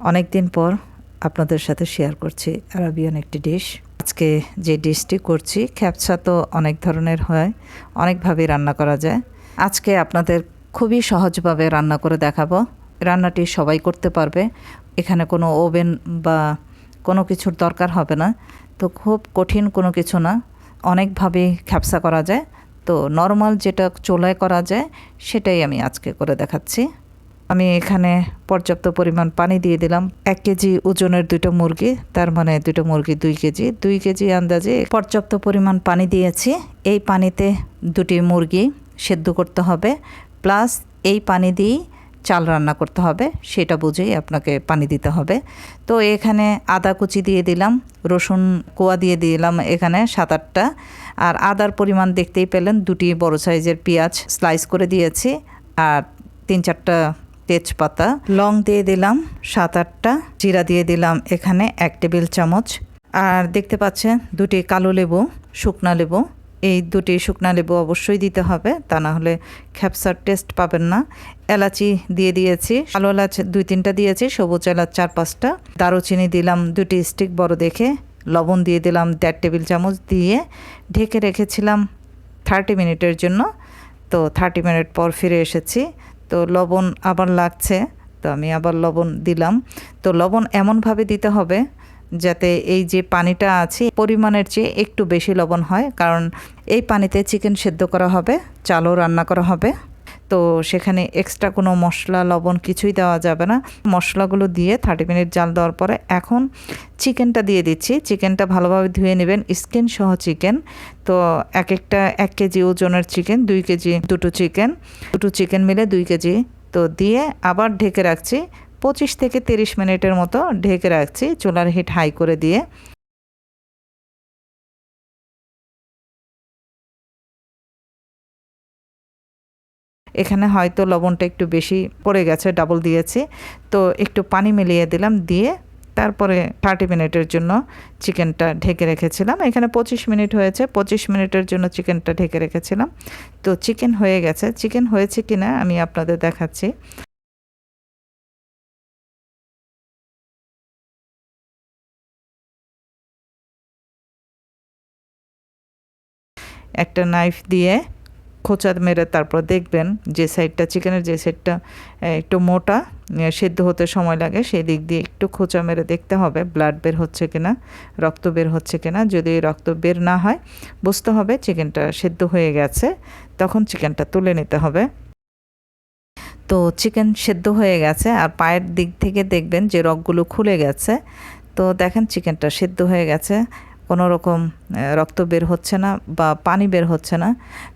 অনেক দিন পর আপনাদের সাথে শেয়ার করছি আরবিয়ান একটি ডিশ আজকে যে ডিশটি করছি খ্যাপসা তো অনেক ধরনের হয়, অনেকভাবে রান্না করা যায়। আজকে আপনাদের খুবই সহজভাবে রান্না করে দেখাবো। রান্নাটি সবাই করতে পারবে। এখানে কোনো ওভেন বা কোনো কিছুর দরকার হবে না। তো খুব কঠিন কোনো কিছু না। অনেকভাবে খ্যাপসা করা যায়। তো নর্মাল যেটা চোলায় করা যায়, সেটাই আমি আজকে করে দেখাচ্ছি। আমি এখানে পর্যাপ্ত পরিমাণ পানি দিয়ে দিলাম। এক কেজি ওজনের দুটো মুরগি, তার মানে দুটো মুরগি দুই কেজি। দুই কেজি আন্দাজে পর্যাপ্ত পরিমাণ পানি দিয়েছি। এই পানিতে দুটি মুরগি সেদ্ধ করতে হবে। প্লাস এই পানি দিয়েই চাল রান্না করতে হবে, সেটা বুঝেই আপনাকে পানি দিতে হবে। তো এখানে আদা কুচি দিয়ে দিলাম, রসুন কোয়া দিয়ে দিলাম এখানে সাত আটটা। আর আদার পরিমাণ দেখতেই পেলেন, দুটি বড় সাইজের পেঁয়াজ স্লাইস করে দিয়েছি। আর তিন চারটা তেজপাতা, লং দিয়ে দিলাম সাত আটটা, জিরা দিয়ে দিলাম এখানে এক টেবিল চামচ। আর দেখতে পাচ্ছেন দুটি কালো লেবু, শুকনা লেবু। এই দুটি শুকনা লেবু অবশ্যই দিতে হবে, তা না হলে খ্যাপসার টেস্ট পাবেন না। এলাচি দিয়ে দিয়েছি, কালো এলাচ দুই তিনটা দিয়েছি, সবুজ এলাচ চার পাঁচটা। দারুচিনি দিলাম দুটি স্টিক বড় দেখে। লবণ দিয়ে দিলাম দেড় টেবিল চামচ দিয়ে। ঢেকে রেখেছিলাম থার্টি মিনিটের জন্য। তো থার্টি মিনিট পর ফিরে এসেছি। তো লবণ আবার লাগছে, তো আমি আবার লবণ দিলাম। তো লবণ এমনভাবে দিতে হবে যাতে এই যে পানিটা আছে, পরিমাণের চেয়ে একটু বেশি লবণ হয়, কারণ এই পানিতে চিকেন সেদ্ধ করা হবে, চালও রান্না করা হবে। তো সেখানে এক্সট্রা কোনো মশলা, লবণ কিছুই দেওয়া যাবে না। মশলাগুলো দিয়ে থার্টি মিনিট জাল দেওয়ার পরে এখন চিকেনটা দিয়ে দিচ্ছি। চিকেনটা ভালোভাবে ধুয়ে নেবেন স্কিন সহ চিকেন তো এক একটা এক কেজি ওজনের চিকেন দুই কেজি দুটো চিকেন দুটো চিকেন মিলে দুই কেজি। তো দিয়ে আবার ঢেকে রাখছি, পঁচিশ থেকে তিরিশ মিনিটের মতো ঢেকে রাখছি, চুলার হিট হাই করে দিয়ে। এখানে হয়তো লবণটা একটু বেশি পড়ে গেছে ডাবল দিয়েছি। তো একটু পানি মিলিয়ে দিলাম, দিয়ে তারপরে থার্টি মিনিটের জন্য চিকেনটা ঢেকে রেখেছিলাম। এখানে পঁচিশ মিনিট হয়েছে, পঁচিশ মিনিটের জন্য চিকেনটা ঢেকে রেখেছিলাম। তো চিকেন হয়ে গেছে। চিকেন হয়েছে কি না আমি আপনাদের দেখাচ্ছি। একটা নাইফ দিয়ে খোঁচা মেরে তারপর দেখবেন যে সাইডটা, চিকেনের যে সাইডটা একটু মোটা সেদ্ধ হতে সময় লাগে, সেই দিক দিয়ে একটু খোঁচা মেরে দেখতে হবে ব্লাড বের হচ্ছে কিনা, রক্ত বের হচ্ছে কিনা। যদি রক্ত বের না হয়, বুঝতে হবে চিকেনটা সেদ্ধ হয়ে গেছে, তখন চিকেনটা তুলে নিতে হবে। তো চিকেন সেদ্ধ হয়ে গেছে, আর পায়ের দিক থেকে দেখবেন যে রগগুলো খুলে গেছে। তো দেখেন চিকেনটা সেদ্ধ হয়ে গেছে কোনো রকম রক্ত বের হচ্ছে না বা পানি বের হচ্ছে না।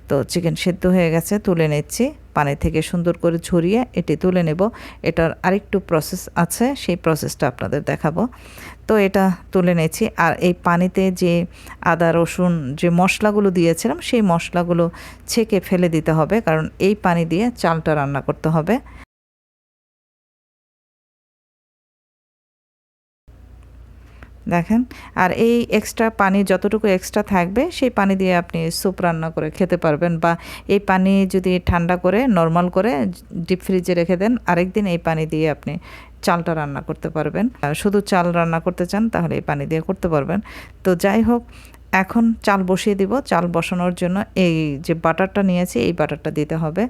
তো চিকেন সেদ্ধ হয়ে গেছে, তুলে নিচ্ছি। পানি থেকে সুন্দর করে ঝরিয়ে এটি তুলে নেব। এটার আরেকটু প্রসেস আছে, সেই প্রসেসটা আপনাদের দেখাবো। তো এটা তুলে নিয়েছি। আর এই পানিতে যে আদা, রসুন যে মশলাগুলো দিয়েছিলাম, সেই মশলাগুলো ছেঁকে ফেলে দিতে হবে। কারণ এই পানি দিয়ে চালটা রান্না করতে হবে। দেখেন, আর এই এক্সট্রা পানি যতটুকু এক্সট্রা থাকবে, সেই পানি দিয়ে আপনি স্যুপ রান্না করে খেতে পারবেন বা এই পানি যদি ঠান্ডা করে নর্মাল করে ডিপ ফ্রিজে রেখে দেন, আরেকদিন এই পানি দিয়ে আপনি চালটা রান্না করতে পারবেন। শুধু চাল রান্না করতে চান, তাহলে এই পানি দিয়ে করতে পারবেন। তো যাই হোক, এখন চাল বসিয়ে দিব। চাল বসানোর জন্য এই যে বাটারটা নিয়েছি, এই বাটারটা দিতে হবে।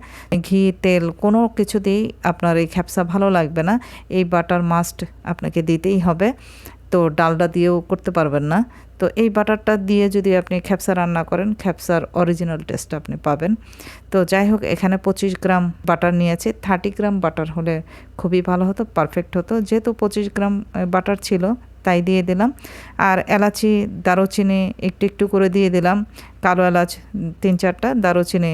ঘি, তেল, কোনো কিছু দিয়েই আপনার এই খ্যাপসা ভালো লাগবে না। এই বাটার মাস্ট আপনাকে দিতেই হবে। তো ডালটা দিয়েও করতে পারবেন না। তো এই বাটারটা দিয়ে যদি আপনি খ্যাপসা রান্না করেন, খ্যাপসার অরিজিনাল টেস্ট আপনি পাবেন। তো যাই হোক, এখানে পঁচিশ গ্রাম বাটার নিয়েছি। থার্টি গ্রাম বাটার হলে খুবই ভালো হতো পারফেক্ট হতো। যেহেতু পঁচিশ গ্রাম বাটার ছিল তাই দিয়ে দিলাম। আর এলাচি, দারুচিনি একটু একটু করে দিয়ে দিলাম। কালো এলাচ তিন চারটা, দারুচিনি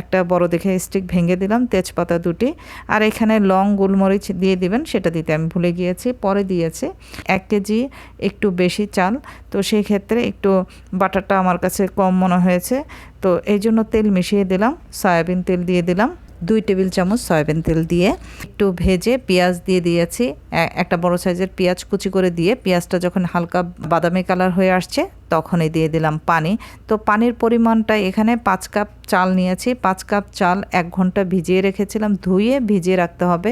একটা বড় দেখে স্টিক ভেঙে দিলাম, তেজপাতা দুটি। আর এখানে লং গোলমরিচ দিয়ে দিবেন, সেটা দিতে আমি ভুলে গিয়েছি, পরে দিয়েছি। এক কেজি একটু বেশি চাল। তো সেই ক্ষেত্রে একটু বাটারটা আমার কাছে কম মনে হয়েছে। তো এই জন্য তেল মিশিয়ে দিলাম, সয়াবিন তেল দিয়ে দিলাম। দুই টেবিল চামচ সয়াবিন তেল দিয়ে একটু ভেজে পেঁয়াজ দিয়ে দিয়েছি। একটা বড় সাইজের পেঁয়াজ কুচি করে দিয়ে পেঁয়াজটা যখন হালকা বাদামি কালার হয়ে আসছে তখনই দিয়ে দিলাম পানি। তো পানির পরিমাণটা এখানে পাঁচ কাপ চাল নিয়েছি। পাঁচ কাপ চাল এক ঘণ্টা ভিজিয়ে রেখেছিলাম। ধুয়ে ভিজিয়ে রাখতে হবে।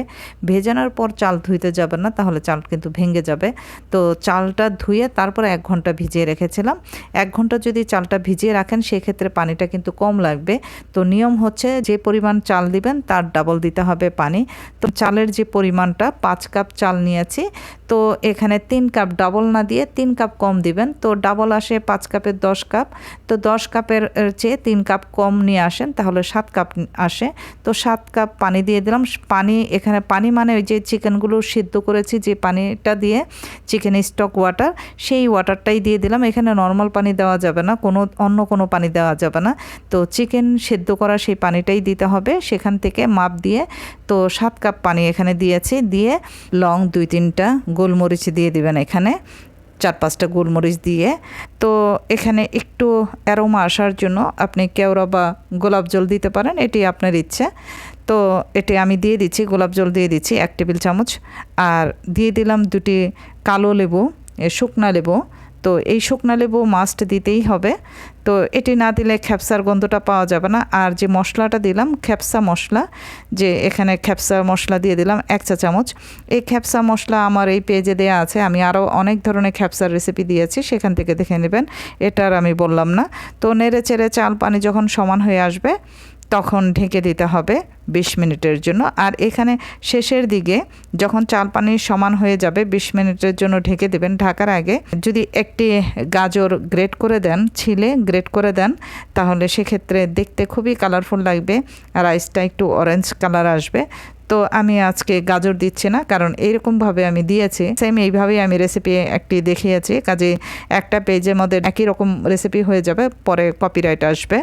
ভেজানোর পর চাল ধুইতে যাবে না, তাহলে চাল কিন্তু ভেঙে যাবে। তো চালটা ধুয়ে তারপরে এক ঘণ্টা ভিজিয়ে রেখেছিলাম। এক ঘণ্টা যদি চালটা ভিজিয়ে রাখেন, সেক্ষেত্রে পানিটা কিন্তু কম লাগবে। তো নিয়ম হচ্ছে যে পরিমাণ চাল দিবেন, তার ডাবল দিতে হবে পানি। তো চালের যে পরিমাণটা, পাঁচ কাপ চাল নিয়েছি। তো এখানে তিন কাপ ডাবল না দিয়ে তিন কাপ কম দিবেন। তো ডাবল আসে পাঁচ কাপের দশ কাপ। তো দশ কাপের চেয়ে তিন কাপ কম নিয়ে আসেন, তাহলে সাত কাপ আসে। তো সাত কাপ পানি দিয়ে দিলাম। পানি এখানে, পানি মানে ওই যে চিকেনগুলো সিদ্ধ করেছি, যে পানিটা দিয়ে চিকেন স্টক ওয়াটার, সেই ওয়াটারটাই দিয়ে দিলাম। এখানে নর্মাল পানি দেওয়া যাবে না, কোনো, অন্য কোনো পানি দেওয়া যাবে না। তো চিকেন সেদ্ধ করা সেই পানিটাই দিতে হবে। সেখান থেকে মাপ দিয়ে, তো সাত কাপ পানি এখানে দিয়েছি। দিয়ে লং দুই তিনটা গোলমরিচ দিয়ে দিবেন এখানে। চার পাঁচটা গোলমরিচ দিয়ে। তো এখানে একটু অ্যারোমা আসার জন্য আপনি কেওড়া বা গোলাপ জল দিতে পারেন, এটি আপনার ইচ্ছে। তো এটি আমি দিয়ে দিচ্ছি, গোলাপ জল দিয়ে দিচ্ছি এক টেবিল চামচ। আর দিয়ে দিলাম দুটি কালো লেবু শুকনা লেবু। তো এই শুকনা লেবু মাস্ট দিতেই হবে। তো এটি না দিলে খ্যাপসার গন্ধটা পাওয়া যাবে না। আর যে মশলাটা দিলাম খ্যাপসা মশলা, যে এখানে খ্যাপসা মশলা দিয়ে দিলাম এক চা চামচ, এই খ্যাপসা মশলা আমার এই পেজে দেওয়া আছে। আমি আরও অনেক ধরনের খ্যাপসার রেসিপি দিয়েছি, সেখান থেকে দেখে নেবেন। এটার আমি বললাম না। তো নেড়ে চেড়ে চাল পানি যখন সমান হয়ে আসবে তখন ঢেকে দিতে হবে বিশ মিনিটের জন্য। আর এখানে শেষের দিকে যখন চাল পানি সমান হয়ে যাবে, বিশ মিনিটের জন্য ঢেকে দেবেন। ঢাকার আগে যদি একটি গাজর গ্রেট করে দেন, ছিলে গ্রেট করে দেন, তাহলে সেক্ষেত্রে দেখতে খুবই কালারফুল লাগবে রাইসটা একটু অরেঞ্জ কালার আসবে। তো আমি আজকে গাজর দিচ্ছি না, কারণ এইরকমভাবে আমি দিয়েছি। সেম এইভাবেই আমি রেসিপি একটি দেখিয়েছি। কাজে একটা পেজের মধ্যে একই রকম রেসিপি হয়ে যাবে, পরে কপিরাইট আসবে।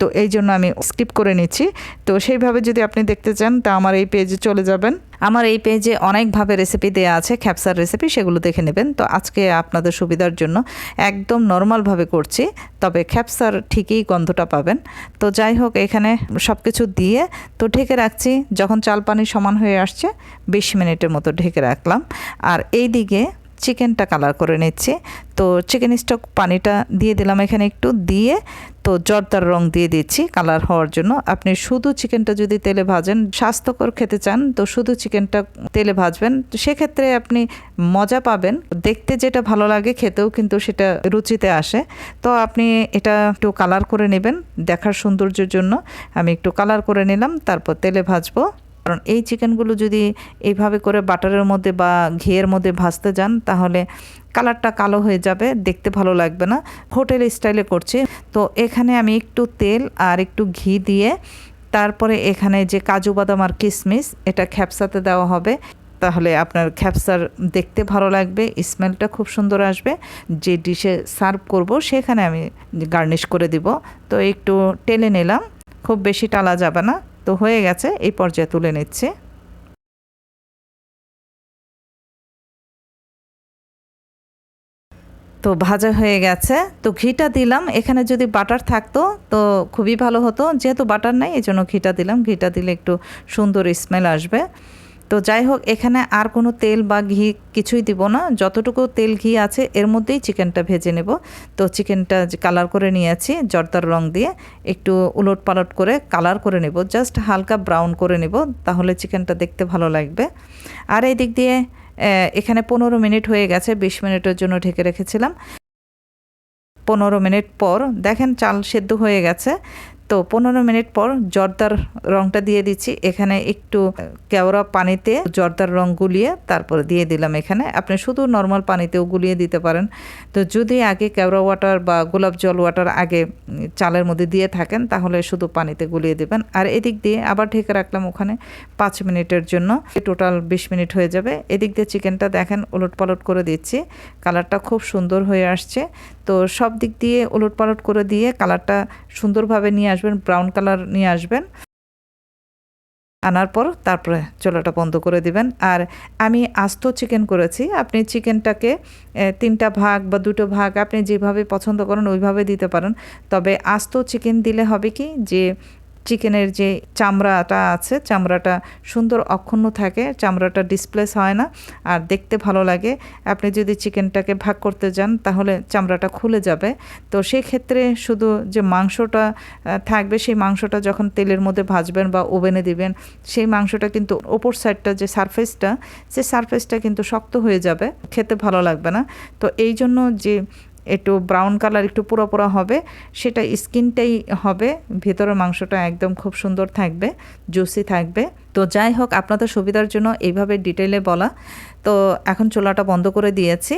তো এই জন্য আমি স্কিপ করে নিচ্ছি। তো সেইভাবে যদি আপনি দেখতে চান, তা আমার এই পেজে চলে যাবেন। আমার এই পেজে অনেকভাবে রেসিপি দেওয়া আছে খ্যাপসার রেসিপি সেগুলো দেখে নেবেন। তো আজকে আপনাদের সুবিধার জন্য একদম নর্মালভাবে করছি, তবে খ্যাপসার ঠিকই গন্ধটা পাবেন। তো যাই হোক, এখানে সব কিছু দিয়ে তো ঢেকে রাখছি। যখন চাল পানি সমান হয়ে আসছে, বিশ মিনিটের মতো ঢেকে রাখলাম। আর এই দিকে চিকেনটা কালার করে নিচ্ছি। তো চিকেন স্টক পানিটা দিয়ে দিলাম এখানে একটু, দিয়ে তো জর্দার রং দিয়ে দিচ্ছি কালার হওয়ার জন্য। আপনি শুধু চিকেনটা যদি তেলে ভাজেন, স্বাস্থ্যকর খেতে চান, তো শুধু চিকেনটা তেলে ভাজবেন। সেক্ষেত্রে আপনি মজা পাবেন। দেখতে যেটা ভালো লাগে খেতেও কিন্তু সেটা রুচিতে আসে। তো আপনি এটা একটু কালার করে নেবেন দেখার সৌন্দর্যের জন্য। আমি একটু কালার করে নিলাম, তারপর তেলে ভাজবো। কারণ এই চিকেনগুলো যদি এইভাবে করে বাটারের মধ্যে বা ঘিয়ের মধ্যে ভাজতে যান, তাহলে কালারটা কালো হয়ে যাবে, দেখতে ভালো লাগবে না। হোটেল স্টাইলে করছি। তো এখানে আমি একটু তেল আর একটু ঘি দিয়ে, তারপরে এখানে যে কাজু বাদাম আর কিশমিশ এটা খ্যাপসাতে দেওয়া হবে। তাহলে আপনার খ্যাপসার দেখতে ভালো লাগবে, স্মেলটা খুব সুন্দর আসবে। যে ডিশে সার্ভ করব, সেখানে আমি গার্নিশ করে দিব। তো একটু টেলে নিলাম, খুব বেশি টালা যাবে না। তো হয়ে গেছে, এই পর্যায়ে তুলে নিচ্ছে। তো ভাজা হয়ে গেছে। তো ঘিটা দিলাম, এখানে যদি বাটার থাকতো তো খুবই ভালো হতো। যেহেতু বাটার নাই এই জন্য ঘিটা দিলাম। ঘিটা দিলে একটু সুন্দর স্মেল আসবে। তো যাই হোক, এখানে আর কোনো তেল বা ঘি কিছুই দিব না। যতটুকু তেল ঘি আছে, এর মধ্যেই চিকেনটা ভেজে নেব। তো চিকেনটা কালার করে নিয়েছি, জর্দার রং দিয়ে, একটু উলট পালট করে কালার করে নেব। জাস্ট হালকা ব্রাউন করে নেব, তাহলে চিকেনটা দেখতে ভালো লাগবে। আর এই দিক দিয়ে এখানে পনেরো মিনিট হয়ে গেছে, বিশ মিনিটের জন্য ঢেকে রেখেছিলাম। পনেরো মিনিট পর, দেখেন চাল সেদ্ধ হয়ে গেছে। তো পনেরো মিনিট পর জর্দার রংটা দিয়ে দিচ্ছি। এখানে একটু কেওড়া পানিতে জর্দার রং গুলিয়ে তারপরে দিয়ে দিলাম এখানে। আপনি শুধু নর্মাল পানিতেও গুলিয়ে দিতে পারেন। তো যদি আগে কেওড়া ওয়াটার বা গোলাপ জল ওয়াটার আগে চালের মধ্যে দিয়ে থাকেন, তাহলে শুধু পানিতে গুলিয়ে দেবেন। আর এদিক দিয়ে আবার ঢেকে রাখলাম ওখানে পাঁচ মিনিটের জন্য। টোটাল বিশ মিনিট হয়ে যাবে। এদিক দিয়ে চিকেনটা দেখেন উলট পালট করে দিচ্ছি। কালারটা খুব সুন্দর হয়ে আসছে। তো সব দিক দিয়ে উলট পালট করে দিয়ে কালারটা সুন্দরভাবে নিয়ে আসবেন ব্রাউন কালার নিয়ে আসবেন। আনার পর তারপরে চোলাটা বন্ধ করে দিবেন। আর আমি আস্ত চিকেন করেছি। আপনি চিকেনটাকে তিনটা ভাগ বা দুটো ভাগ আপনি যেভাবে পছন্দ করেন, ওইভাবে দিতে পারেন। তবে আস্ত চিকেন দিলে হবে কি যে চিকেনের যে চামড়াটা আছে, চামড়াটা সুন্দর অক্ষুণ্ণ থাকে, চামড়াটা ডিসপ্লেস হয় না, আর দেখতে ভালো লাগে। আপনি যদি চিকেনটাকে ভাগ করতে যান, তাহলে চামড়াটা খুলে যাবে। তো সেই ক্ষেত্রে শুধু যে মাংসটা থাকবে, সেই মাংসটা যখন তেলের মধ্যে ভাজবেন বা ওভেনে দিবেন, সেই মাংসটা কিন্তু ওপর সাইডটা যে সারফেসটা সে সারফেসটা কিন্তু শক্ত হয়ে যাবে, খেতে ভালো লাগবে না। তো এই জন্য যে একটু ব্রাউন কালার একটু পুরো পুরো হবে। সেটা স্কিনটাই হবে। ভেতরের মাংসটা একদম খুব সুন্দর থাকবে জুসি থাকবে। তো যাই হোক, আপনাদের সুবিধার জন্য এইভাবে ডিটেলে বলা। তো এখন চোলাটা বন্ধ করে দিয়েছি।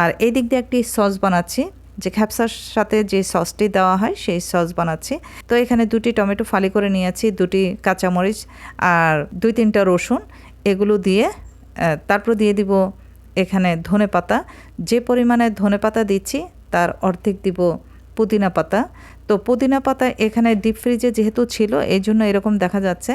আর এই দিক দিয়ে একটি সস বানাচ্ছি। যে খ্যাপসার সাথে যে সসটি দেওয়া হয়, সেই সস বানাচ্ছি। তো এখানে দুটি টমেটো ফালি করে নিয়েছি, দুটি কাঁচামরিচ আর দুই তিনটা রসুন। এগুলো দিয়ে তারপর দিয়ে দিব এখানে ধনে পাতা যে পরিমাণে ধনে পাতা দিচ্ছি, তার অর্ধেক দিব পুদিনা পাতা তো পুদিনা পাতা এখানে ডিপ ফ্রিজে যেহেতু ছিল, এই জন্য এরকম দেখা যাচ্ছে।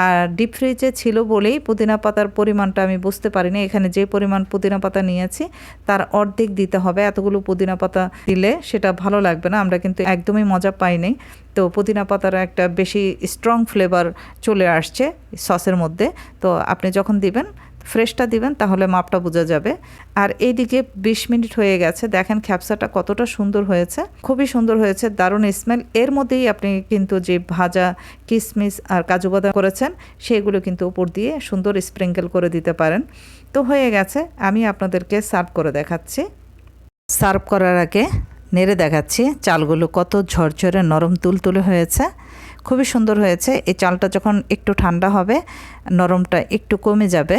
আর ডিপ ফ্রিজে ছিল বলেই পুদিনা পাতার পরিমাণটা আমি বুঝতে পারিনি। এখানে যে পরিমাণ পুদিনা পাতা নিয়েছি, তার অর্ধেক দিতে হবে। এতগুলো পুদিনা পাতা দিলে সেটা ভালো লাগবে না, আমরা কিন্তু একদমই মজা পাইনি। তো পুদিনা পাতার একটা বেশি স্ট্রং ফ্লেভার চলে আসছে সসের মধ্যে। তো আপনি যখন দিবেন ফ্রেশটা দিবেন, তাহলে মাপটা বোঝা যাবে। আর এইদিকে বিশ মিনিট হয়ে গেছে, দেখেন খ্যাপসাটা কতটা সুন্দর হয়েছে। খুবই সুন্দর হয়েছে, দারুণ স্মেল এর মধ্যেই আপনি কিন্তু যে ভাজা কিশমিশ আর কাজু বাদাম করেছেন, সেগুলো কিন্তু উপর দিয়ে সুন্দর স্প্রিঙ্কেল করে দিতে পারেন। তো হয়ে গেছে, আমি আপনাদেরকে সার্ভ করে দেখাচ্ছি। সার্ভ করার আগে নেড়ে দেখাচ্ছি চালগুলো কত ঝরঝরে নরম তুলতুলে হয়েছে। খুবই সুন্দর হয়েছে, এই চালটা যখন একটু ঠান্ডা হবে, নরমটা একটু কমে যাবে।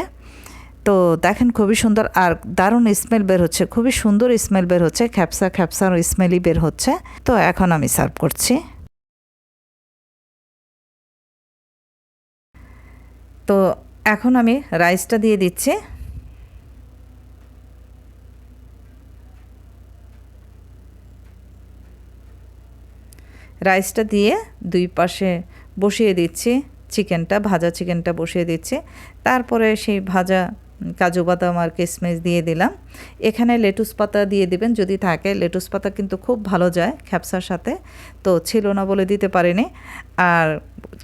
তো দেখেন খুবই সুন্দর আর দারুণ স্মেল বের হচ্ছে, খুবই সুন্দর স্মেল বের হচ্ছে, খ্যাপসা খ্যাপসার স্মেলই বের হচ্ছে। তো এখন আমি সার্ভ করছি। তো এখন আমি রাইসটা দিয়ে দিচ্ছি। রাইসটা দিয়ে দুই পাশে বসিয়ে দিচ্ছি চিকেনটা ভাজা চিকেনটা বসিয়ে দিচ্ছি। তারপরে সেই ভাজা কাজু বাদাম আর কিশমিশ দিয়ে দিলাম। এখানে লেটুস পাতা দিয়ে দিবেন, যদি থাকে। লেটুস পাতা কিন্তু খুব ভালো যায় খ্যাপসার সাথে। তো ছিল না বলে দিতে পারিনি। আর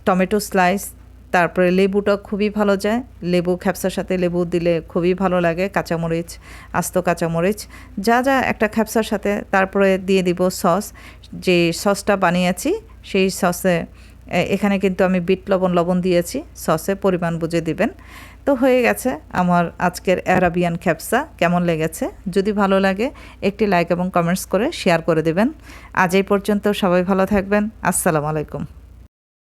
টমেটো স্লাইস, তারপরে লেবুটা খুবই ভালো যায়। লেবু, খ্যাপসার সাথে লেবু দিলে খুবই ভালো লাগে। কাঁচামরিচ, আস্ত কাঁচামরিচ, যা যা একটা খ্যাপসার সাথে। তারপরে দিয়ে দিব সস। যে সসটা বানিয়েছি, সেই সসে এখানে কিন্তু আমি বিট লবণ লবণ দিয়েছি। সসে পরিমাণ বুঝে দিবেন। তো হয়ে গেছে আমার আজকের অ্যারাবিয়ান খ্যাপসা। কেমন লেগেছে? যদি ভালো লাগে, একটি লাইক এবং কমেন্টস করে শেয়ার করে দেবেন। আজ এই পর্যন্ত সবাই ভালো থাকবেন। আসসালামু আলাইকুম।